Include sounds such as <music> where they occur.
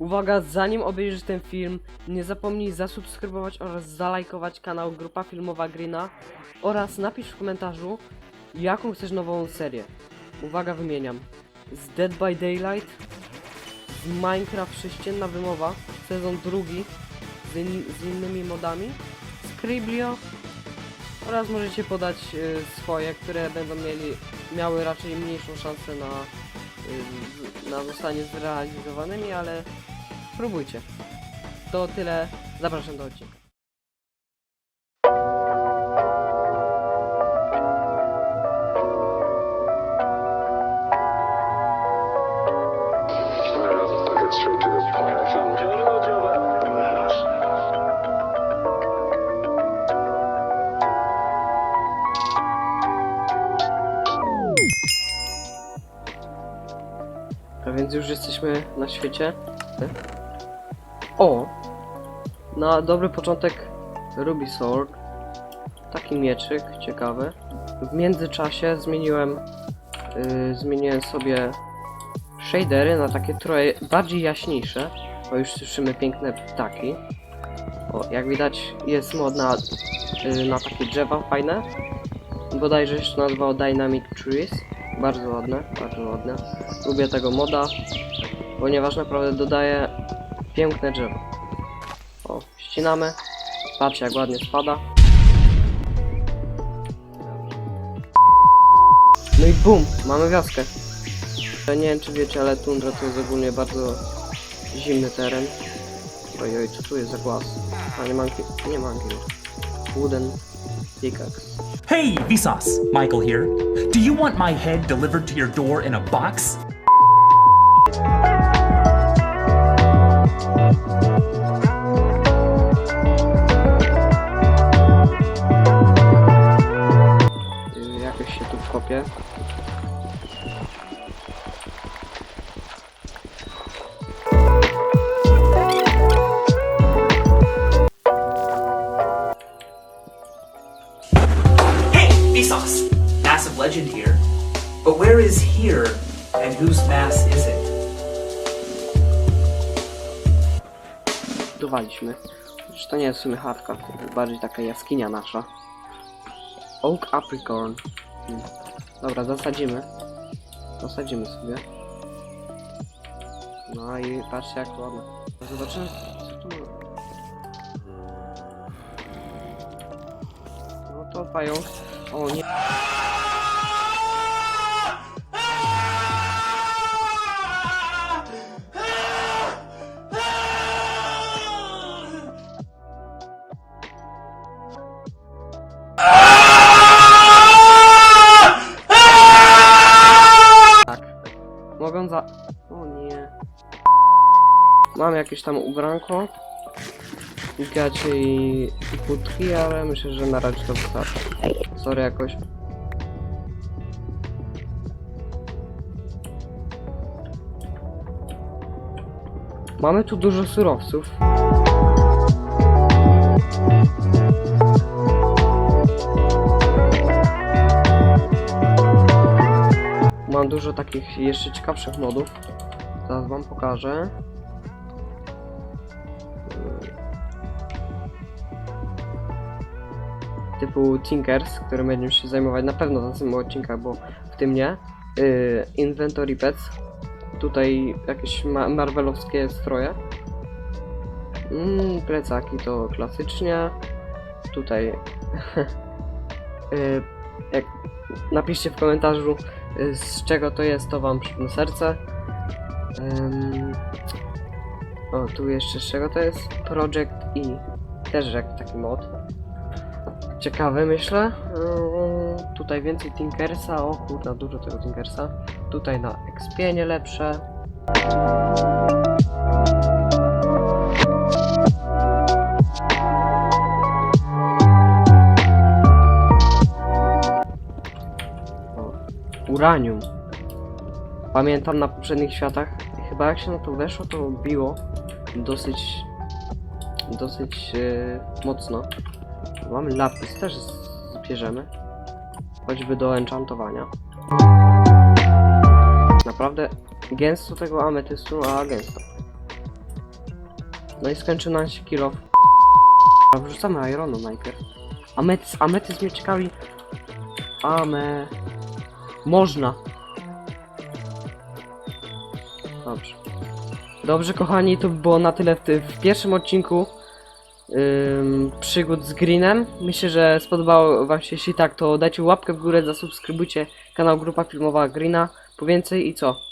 Uwaga, zanim obejrzysz ten film, nie zapomnij zasubskrybować oraz zalajkować kanał Grupa Filmowa Greena oraz napisz w komentarzu, jaką chcesz nową serię. Uwaga, wymieniam. Z Dead by Daylight, z Minecraft Sześcienna Wymowa, sezon drugi, z, in, z innymi modami, z Criblio oraz możecie podać y, swoje, które będą mieli, miały raczej mniejszą szansę na, y, na zostanie zrealizowanymi, ale spróbujcie. To tyle, zapraszam do odcinka. A więc już jesteśmy na świecie. O! Na dobry początek Ruby Sword. Taki mieczyk, ciekawy. W międzyczasie zmieniłem yy, zmieniłem sobie shadery na takie trochę bardziej jaśniejsze. Bo już słyszymy piękne ptaki. O, jak widać jest mod na, yy, na takie drzewa fajne. Bodajże to nazywało Dynamic Trees. Bardzo ładne, bardzo ładne. Lubię tego moda, ponieważ naprawdę dodaje piękne drzewo. O, ścinamy. Patrzcie jak ładnie spada. No i bum, mamy wioskę. Nie wiem czy wiecie, ale tundra to jest ogólnie bardzo zimny teren. Ojoj, co tu jest za głaz? A nie manki, nie manki. Wooden pickaxe. Hey, Vsauce! Michael here. Do you want my head delivered to your door in a box? Się tu wkopię. Hey, Vsauce! Massive legend here. But where is here, and whose mass is it? Dowaliśmy. Przecież to nie jest w sumie chatka, bardziej taka jaskinia nasza. Oak Apricorn. Hmm. Dobra, zasadzimy. Zasadzimy sobie. No i patrzcie jak ładne. Zobaczymy co tu. No to pająk. O nie. Mam jakieś tam ubranko. Gacie i, i ale myślę, że na razie to wystarczy. Sorry jakoś. Mamy tu dużo surowców. Mam dużo takich jeszcze ciekawszych modów. Zaraz wam pokażę. Typu Tinkers, którym będziemy się zajmować na pewno w następnym odcinkach, bo w tym nie. Yy, inventory Pets. Tutaj jakieś ma marvelowskie stroje. Mm, plecaki to klasycznie. Tutaj. yy, <laughs> jak napiszcie w komentarzu y, z czego to jest, to wam przypnę serce. Ym, o, tu jeszcze z czego to jest? Project E. Też jak taki mod. Ciekawy myślę. Ym, tutaj więcej Tinkersa. O kurna, dużo tego Tinkersa. Tutaj na expienie lepsze. O, uranium. Pamiętam na poprzednich światach, chyba jak się na to weszło, to biło dosyć, dosyć e, mocno. Mamy lapis, też zbierzemy. Choćby do enchantowania. Naprawdę gęsto tego ametystu, a gęsto. No i skończy nam się. A wrzucamy ironu najpierw. Ametys, ametys mnie ciekawi. Ame... Można. Dobrze. Dobrze, kochani, to było na tyle w, w pierwszym odcinku ym, przygód z Greenem. Myślę, że spodobało Wam się. Jeśli tak, to dajcie łapkę w górę, zasubskrybujcie kanał Grupa Filmowa Greena po więcej i co?